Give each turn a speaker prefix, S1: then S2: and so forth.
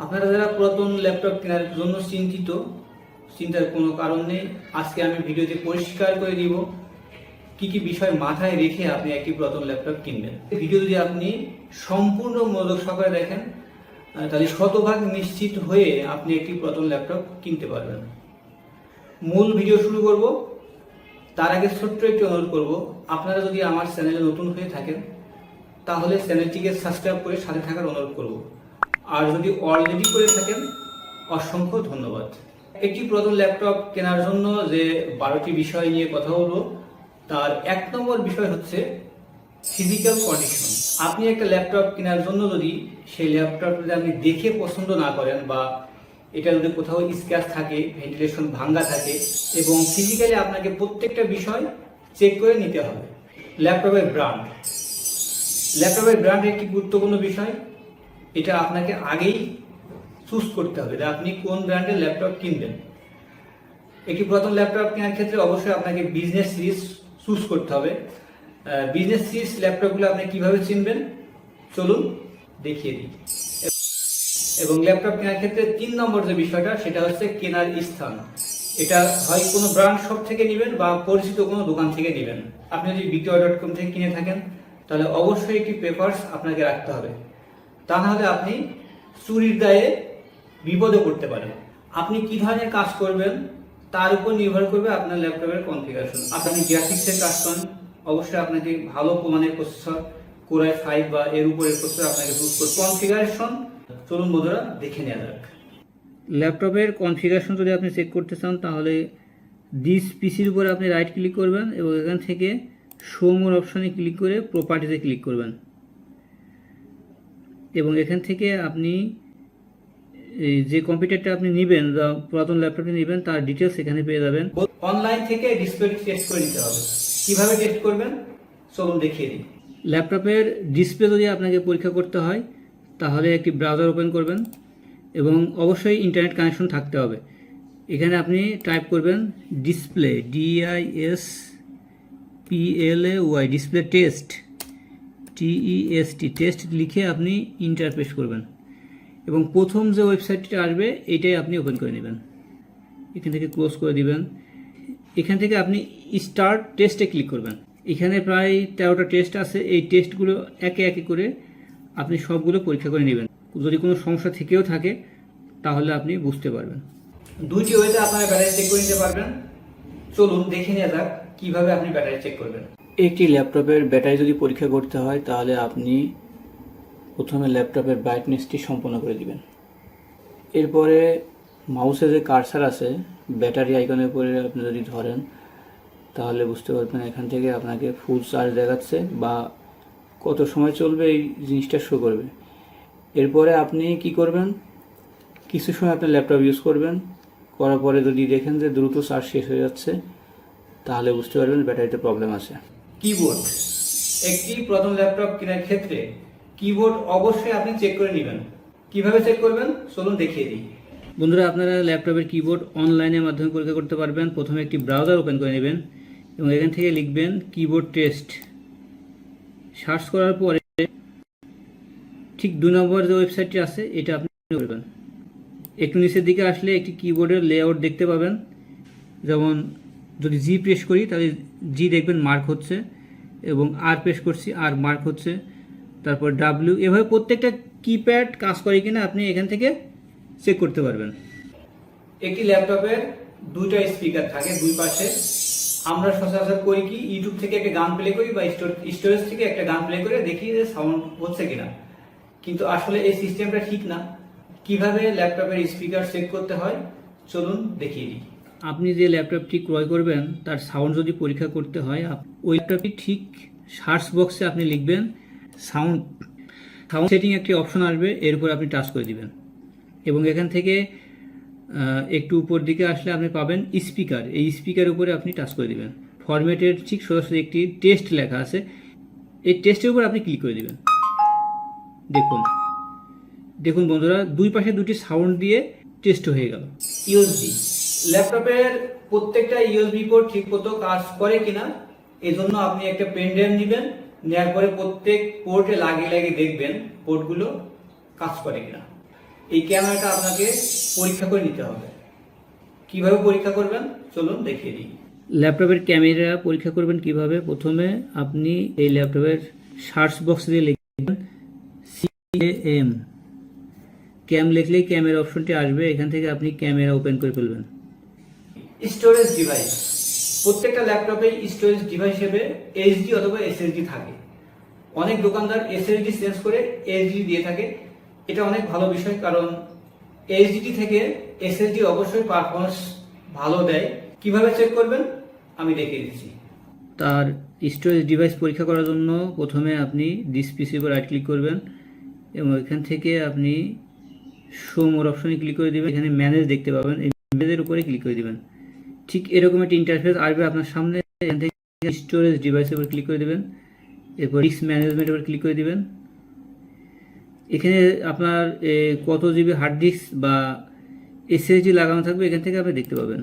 S1: আপনারা যারা পুরাতন ল্যাপটপ কেনার জন্য চিন্তিত, চিন্তার কোনো কারণ নেই। আজকে আমি ভিডিওতে পরিষ্কার করে দিব কি কি বিষয় মাথায় রেখে আপনি একটি পুরাতন ল্যাপটপ কিনবেন। ভিডিও যদি আপনি সম্পূর্ণ মনোযোগ সহকারে দেখেন তাহলে শতভাগ নিশ্চিত হয়ে আপনি একটি পুরাতন ল্যাপটপ কিনতে পারবেন। মূল ভিডিও শুরু করব। তার আগে ছোট্ট একটি অনুরোধ করব, আপনারা যদি আমার চ্যানেলে নতুন হয়ে থাকেন, তাহলে চ্যানেলটিকে সাবস্ক্রাইব করে সাথে থাকার অনুরোধ করব। আর যদি অলরেডি করে থাকেন, অসংখ্য ধন্যবাদ। একটি পুরাতন ল্যাপটপ কেনার জন্য যে বারোটি বিষয় নিয়ে কথা হলো তার এক নম্বর বিষয় হচ্ছে ফিজিক্যাল কন্ডিশন আপনি একটা ল্যাপটপ কেনার জন্য যদি সেই ল্যাপটপ যদি আপনি দেখে পছন্দ না করেন বা এটা যদি কোথাও স্ক্র্যাচ থাকে ভেন্টিলেশন ভাঙ্গা থাকে, এবং ফিজিক্যালি আপনাকে প্রত্যেকটা বিষয় চেক করে নিতে হবে। ল্যাপটপের ব্র্যান্ড ল্যাপটপের ব্র্যান্ড একটি গুরুত্বপূর্ণ বিষয়। এটা আপনাকে আগেই চুজ করতে হবে যে আপনি কোন ব্র্যান্ডের ল্যাপটপ কিনবেন। একটি পুরাতন ল্যাপটপ কেনার ক্ষেত্রে অবশ্যই আপনাকে বিজনেস সিরিজ চুজ করতে হবে। বিজনেস সিরিজ ল্যাপটপগুলো আপনি কীভাবে চিনবেন? চলুন দেখিয়ে দিই। এবং ল্যাপটপ কেনার ক্ষেত্রে তিন নম্বর যে বিষয়টা, সেটা হচ্ছে কেনার স্থান। এটা হয় কোনো ব্র্যান্ড শপ থেকে নেবেন বা পরিচিত কোনো দোকান থেকে নেবেন। আপনি যদি বিক্রয় ডট কম থেকে কিনে থাকেন, তাহলে অবশ্যই একটি পেপারস আপনাকে রাখতে হবে। তা আপনি চুরির দায়ে বিপদে পড়তে পারেন। আপনি কি ধরনের কাজ করবেন, তার উপর নির্ভর করবে আপনার ল্যাপটপের কনফিগারেশন। আপনি গ্রাফিক্সের কাজ করেন, অবশ্যই আপনাকে ভালো প্রমাণের প্রসেসর কোরাই ফাইভ বা এর উপরের প্রসেসর আপনাকে চুজ করতে কনফিগারেশন, চলুন বন্ধুরা, দেখে নেওয়া যাক। ল্যাপটপের কনফিগারেশন যদি আপনি চেক করতে চান, তাহলে দিস পিসির উপরে আপনি রাইট ক্লিক করবেন এবং এখান থেকে শো মোর অপশনে ক্লিক করে প্রপার্টিতে ক্লিক করবেন। এবং এখান থেকে আপনি এই যে কম্পিউটারটা আপনি নেবেন বা পুরাতন ল্যাপটপটি নেবেন তার ডিটেলস এখানে পেয়ে যাবেন। অনলাইন থেকে ডিসপ্লে টেস্ট করে নিতে হবে। কীভাবে টেস্ট করবেন? চলুন দেখিয়ে দিই। ল্যাপটপের ডিসপ্লে যদি আপনাকে পরীক্ষা করতে হয় তাহলে একটি ব্রাউজার ওপেন করবেন এবং অবশ্যই ইন্টারনেট কানেকশন থাকতে হবে। এখানে আপনি টাইপ করবেন display DIS PLA Y display test TEST test লিখে আপনি ইন্টারপ্রেস করবেন। এবং প্রথম যে ওয়েবসাইটটা আসবে, এটাই আপনি ওপেন করে নেবেন। এখান থেকে ক্লোজ করে দিবেন। এখান থেকে আপনি স্টার্ট টেস্টে ক্লিক করবেন। এখানে প্রায় তেরোটা টেস্ট আছে। এই টেস্টগুলো একে একে করে আপনি সবগুলো পরীক্ষা করে নেবেন। যদি কোনো সমস্যা থেকেও থাকে, তাহলে আপনি বুঝতে পারবেন। দুইটি ওয়েতে আপনারা ব্যাটারি চেক করে নিতে পারবেন। চলুন দেখে নেওয়া যাক কীভাবে আপনি ব্যাটারি চেক করবেন। একটি ল্যাপটপের ব্যাটারি যদি পরীক্ষা করতে হয়, তাহলে আপনি প্রথমে ল্যাপটপের ব্রাইটনেসটি সম্পন্ন করে দিবেন। এরপরে মাউসে যে কারসার আছে, ব্যাটারি আইকনের উপরে আপনি যদি ধরেন, তাহলে বুঝতে পারবেন এখান থেকে আপনাকে ফুল চার্জ দেখাচ্ছে বা কত সময় চলবে এই জিনিসটা শো করবে। এরপরে আপনি কি করবেন? কিছু সময় আপনি ল্যাপটপ ইউজ করবেন। করার পরে যদি দেখেন যে দ্রুত চার্জ শেষ হয়ে যাচ্ছে, তাহলে বুঝতে পারবেন ব্যাটারিতে প্রবলেম আছে। কিবোর্ড একটি প্রথম ল্যাপটপ কেনার ক্ষেত্রে কিবোর্ড অবশ্যই আপনি চেক করে নেবেন। কীভাবে চেক করবেন? চলুন দেখিয়ে দিই। বন্ধুরা, আপনারা ল্যাপটপের কিবোর্ড অনলাইনের মাধ্যমে পরীক্ষা করতে পারবেন। প্রথমে একটি ব্রাউজার ওপেন করে নেবেন এবং এখান থেকে লিখবেন কিবোর্ড টেস্ট সার্চ করার পরে ঠিক দু নম্বর যে ওয়েবসাইটটি আছে, এটা আপনি করবেন। একটু নিচের দিকে আসলে একটি কিবোর্ডের লেআউট দেখতে পাবেন। যেমন যদি জি প্রেস করি, তাহলে জি দেখবেন মার্ক হচ্ছে এবং আর প্রেস করছি আর মার্ক হচ্ছে। তারপর ডাব্লিউ এভাবে প্রত্যেকটা কিপ্যাড কাজ করে কিনা আপনি এখান থেকে চেক করতে পারবেন। একটি ল্যাপটপের দুইটা স্পিকার থাকে দুই পাশে। আমরা সচরাচর করি কি ইউটিউব থেকে একটা গান প্লে করি বা স্টোরেজ থেকে একটা গান প্লে করে দেখি যে সাউন্ড হচ্ছে কিনা। কিন্তু আসলে এই সিস্টেমটা ঠিক না। কীভাবে ল্যাপটপের স্পিকার চেক করতে হয়, চলুন দেখিয়ে দিই। আপনি যে ল্যাপটপটি ক্রয় করবেন, তার সাউন্ড যদি পরীক্ষা করতে হয় ওই ল্যাপটপটি ঠিক সার্চ বক্সে আপনি লিখবেন সাউন্ড সাউন্ড সেটিং একটি অপশন আসবে, এর উপর আপনি টাচ করে দিবেন। এবং এখান থেকে একটু উপর দিকে আসলে আপনি পাবেন স্পিকার এই স্পিকার উপরে আপনি টাচ করে দিবেন। ফরম্যাটের ঠিক সরাসরি একটি টেস্ট লেখা আছে, এই টেস্টের উপর আপনি ক্লিক করে দিবেন। দেখুন দেখুন বন্ধুরা, দুই পাশে দুটি সাউন্ড দিয়ে টেস্ট হয়ে গেল। ইউএসবি ল্যাপটপের প্রত্যেকটা ইউএসবি পোর্ট ঠিক মতো কাজ করে কিনা এই জন্য আপনি একটা পেন ড্রাইভ নেবেন নেওয়ার পরে প্রত্যেক পোর্টে লাগিয়ে লাগিয়ে দেখবেন পোর্টগুলো কাজ করে কিনা। এই ক্যামেরাটা আপনাকে পরীক্ষা করে নিতে হবে। কীভাবে পরীক্ষা করবেন? চলুন দেখিয়ে দিই। ল্যাপটপের ক্যামেরা পরীক্ষা করবেন কীভাবে? প্রথমে আপনি এই ল্যাপটপের সার্চ বক্স দিয়ে লিখবেন সিএম ক্যাম লিখলেই ক্যামেরা অপশনটি আসবে, এখান থেকে আপনি ক্যামেরা ওপেন করে ফেলবেন। স্টোরেজ ডিভাইস প্রত্যেকটা ল্যাপটপে স্টোরেজ ডিভাইস হিসেবে এইচডি অথবা এসএসডি থাকে। অনেক দোকানদার এসএসডি চেঞ্জ করে এইচডি দিয়ে থাকে। এটা অনেক ভালো বিষয় কারণ এইচডি থেকে এসএসডি অবশ্যই পারফরমেন্স ভালো দেয়। কীভাবে চেক করবেন? আমি দেখিয়ে দিচ্ছি। তার স্টোরেজ ডিভাইস পরীক্ষা করার জন্য প্রথমে আপনি দিস পিসির উপর রাইট ক্লিক করবেন এবং এখান থেকে আপনি শো মোর অপশনে ক্লিক করে দিবেন। এখানে ম্যানেজ দেখতে পাবেন। এই ম্যানেজের উপরে ক্লিক করে দিবেন। ঠিক এরকম একটি ইন্টারফেস আসবে আপনার সামনে স্টোরেজ ডিভাইসের উপর ক্লিক করে দেবেন, এরপর রিস্ক ম্যানেজমেন্টের উপর ক্লিক করে দেবেন। এখানে আপনার কত জিবি হার্ড ডিস্ক বা এসএসডি লাগানো থাকবে এখান থেকে আপনি দেখতে পাবেন।